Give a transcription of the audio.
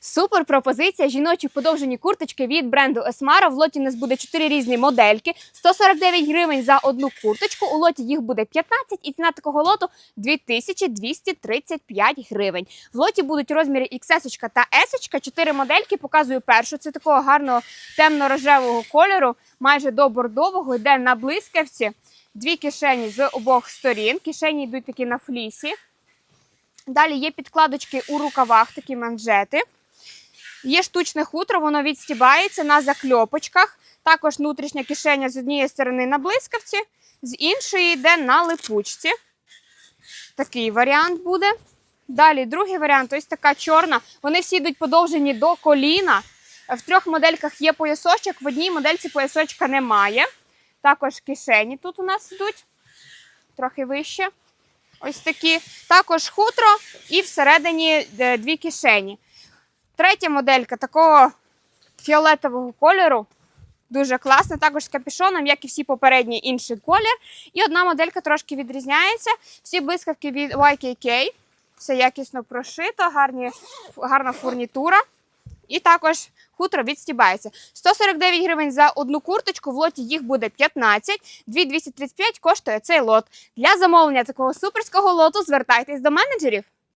Супер пропозиція жіночі подовжені курточки від бренду Esmara. В лоті у нас буде 4 різні модельки. 149 гривень за одну курточку. У лоті їх буде 15 і ціна такого лоту 2235 гривень. В лоті будуть розміри XS та S. Чотири модельки. Показую першу. Це такого гарного темно-рожевого кольору, майже до бордового. Йде на блискавці. Дві кишені з обох сторін. Кишені йдуть такі на флісі. Далі є підкладочки у рукавах, такі манжети. Є штучне хутро, воно відстібається на закльопочках. Також внутрішня кишеня з однієї сторони на блискавці, з іншої йде на липучці. Такий варіант буде. Далі другий варіант ось така чорна. Вони всі йдуть подовжені до коліна. В трьох модельках є поясочок, в одній модельці поясочка немає. Також кишені тут у нас йдуть трохи вище. Ось такі. Також хутро і всередині е, дві кишені. Третя моделька такого фіолетового кольору. Дуже класна, також з капюшоном, як і всі попередні інший колір. І одна моделька трошки відрізняється. Всі блискавки від YKK. Все якісно прошито, гарні, гарна фурнітура. І також хутро відстібається. 149 гривень за одну курточку, в лоті їх буде 15, 2235 коштує цей лот. Для замовлення такого суперського лоту звертайтесь до менеджерів.